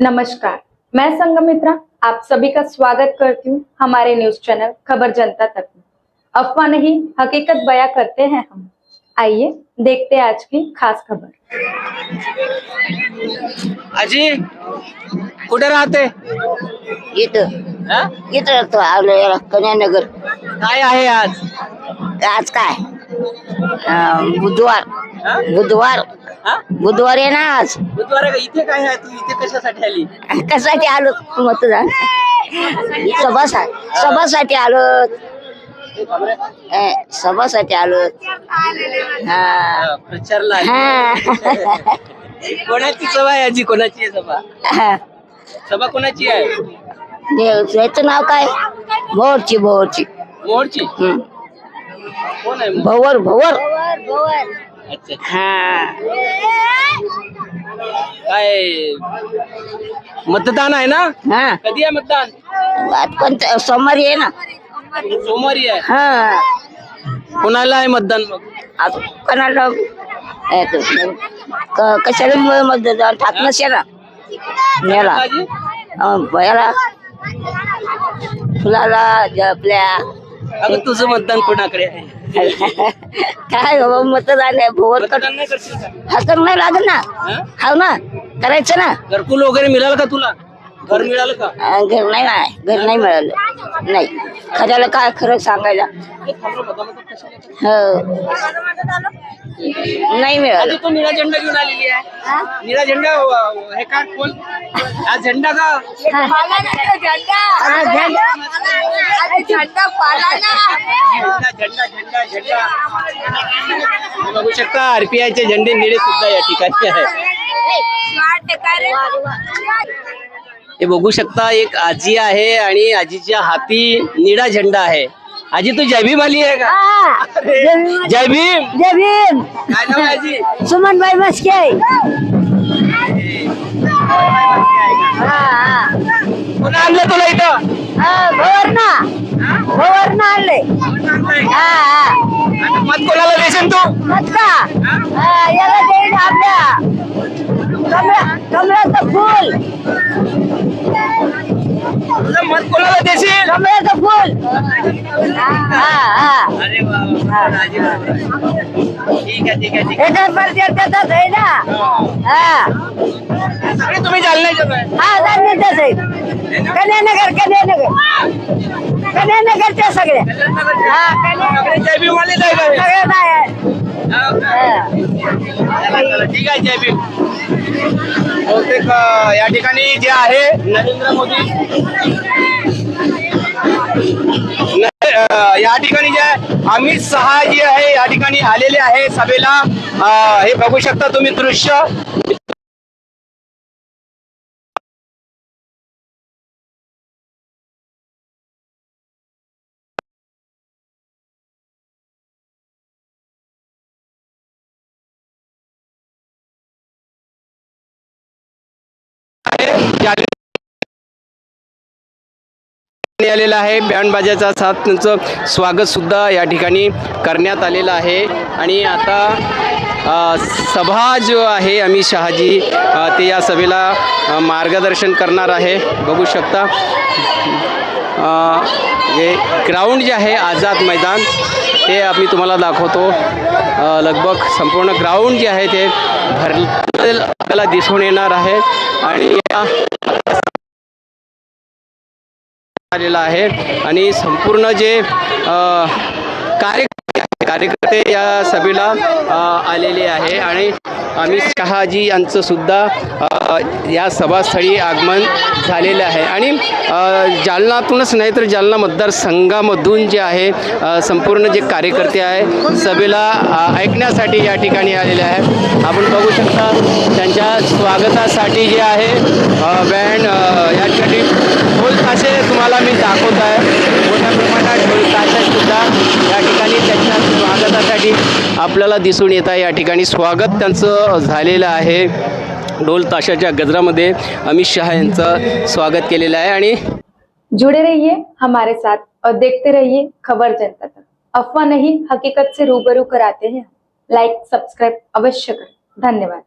नमस्कार मैं संगमित्रा आप सभी का स्वागत करती हूँ हमारे न्यूज़ चैनल खबर जनता तक में। अफवाह नहीं हकीकत बयां करते हैं हम। आइए देखते हैं आज की खास खबर। आजी कुठे राहते? इथं. हा? इथं राहतो आलो याला कन्यानगर. काय आहे आज? आज काय? अं, बुधवार. बुधवार. हा? बुधवार आहे ना आज. बुधवार आहे का? इथे काय आहे? तू इथे कशासाठी आली? कशासाठी आलो? मतदान. सभासा सभासाठी आलो. अं, सभासाठी आलो. हा. हा, प्रचारला आली. हा. कोणाची सभा आहे आजी? कोणाची आहे सभा? हा. सभा कोणाची आहे? हे- याचं नाव काय? भोवरची भोवरची. मोहरची हम्म. कोण आहे? भवर भवर. अच्छा हा. काय? मतदान आहे ना? हा. कधी आहे मतदान? आज कोणतं सोमवारी आहे ना. सोमवारी आहे. हा. कोणाला आहे मतदान मग? कोणाला ए, तो, क- कशाला म- मतदान टाक नसे ना याला आजी अं, याला फुलाला ज- आपल्या अगं तुझं मतदान कोणाकडे आहे? काय बाबा मतदान आहे भोवर मतदान नाही करशील का? हा तर नाही लागत ना? हा? हाव ना? करायचं ना? घरकुल वगैरे मिळालं का तुला? घर मिळालं का अं, घर नाही ना घर नाही मिळालं नाही खऱ्याला काय खरं सांगायला हो नाही मिळालं आधी तू निळा झेंडा घेऊन आलेली आहे निळा झेंडा अ, हे का कोण हा झेंडा का हा, झेंडा. झेंडा झेंडा झेंडा झेंडा तुम्ही बघू शकता आरपीआयचे झेंडे निळे सुद्धा या ठिकाणी आहे हे बघू शकता एक आजी आहे आणि आजीच्या हाती निळा झेंडा आहे. आजी तू जय भीम आली आहे का? अरे, जय भीम जय भीम. काय नाव आहे आजी? सुमनबाई मस्के कोण आणलं तुला इथं? भवर ना भवर ना आणले. हा हा. मत कोणाला देशील तू? मत का? हा, याला देईन आपल्या. कमळा कमळाचं फुल तुझं मत कोणाला देशील कमळाचं फुल हा हा अरे वा वा. आजी बरोबर आहे. ठीक आहे ठीक आहे ठीक एका प्रत्येकाचाच आहे ना हा आहे सगळे तुम्ही जालन्याचे आहे. हा जाणण्याचाच आहे कन्यानगर कन्यानगर कन्यानगरच्या सगळ्या हा कन्या जय भीम वालेच आहे का हे? सगळं नाही आहे हो का? हा. चला, चला. ठीक आहे जय भीम बहुतेक या ठिकाणी जे आहे नरेंद्र मोदी. या ठिकाणी जे आहे अमित शहा जे आहे या ठिकाणी आलेले आहे सभेला. हे बघू शकता तुम्ही दृश्य. आलेला आहे. बँडबाजाचा साथ त्यांचं स्वागतसुद्धा या ठिकाणी करण्यात आलेलं आहे. आणि आता सभा जो आहे अमित शहाजी ते या सभेला मार्गदर्शन करणार आहे. बघू शकता. जे ग्राउंड जे आहे आझाद मैदान ते आम्ही तुम्हाला दाखवतो. लगभग संपूर्ण ग्राउंड जे आहे ते भरलेलं आपल्याला दिसून येणार आहे. आणि आलेला आहे. आणि संपूर्ण जे कार्यकर्ते कार्यकर्ते या सभेला आलेले आहे. आणि अमित शहाजी यांचं सुद्धा या सभास्थळी आगमन झालेलं आहे. आणि जालनातूनच नाही तर जालना मतदारसंघामधून जे आहे संपूर्ण जे कार्यकर्ते आहे सभेला ऐकण्यासाठी या ठिकाणी आलेले आहे. आपण बघू शकता त्यांच्या स्वागतासाठी जे आहे अ, बँड अ, या ठिकाणी ढोल ताशे तुम्हाला मी दाखवत आहे मोठ्या प्रमाणात ढोल ताशे सुद्धा या ठिकाणी त्यांच्या स्वागतासाठी आपल्याला दिसून येत आहे या ठिकाणी. स्वागत त्यांचं झालेलं आहे ढोल ताशाच्या गजरामध्ये. अमित शहा यांचं स्वागत केलेलं आहे आणि जुड़े रहिए हमारे साथ और देखते रहिए खबर जनता तक. अफवाह नहीं हकीकत से रूबरू कराते हैं लाइक सब्सक्राइब अवश्य करें. धन्यवाद.